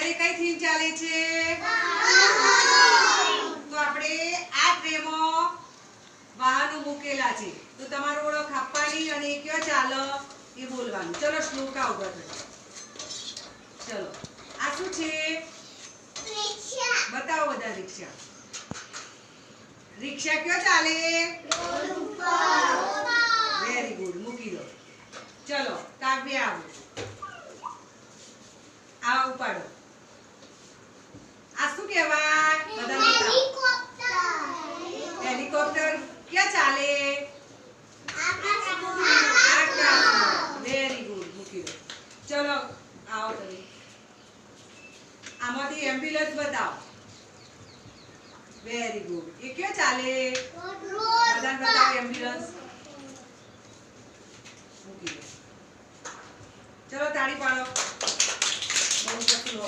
અત્યારે કઈ થીમ ચાલે છે? તો આપણે આ ટ્રેમો વાહનો મૂકેલા છે. તો તમારો ઓળખ આપવાની અને એ કયો ચાલો એ બોલવાનું. ચલો શ્લોકા ઊભા થયો ચલો. આ શું છે? બતાવો બધા રિક્ષા. રિક્ષા કયો ચાલે? વેરી ગુડ મૂકી દો. ચલો, કાવ્ય આવો. આ ઉપાડો. કહેવાય બધા હેલિકોપ્ટર. ક્યાં ચાલે? વેરી ગુડ મૂકી ચલો આવો તમે. આમાંથી એમ્બ્યુલન્સ બતાવો. વેરી ગુડ એ ક્યાં ચાલે? બધા બતાવો એમ્બ્યુલન્સ મૂકી ચલો તાળી પાડો.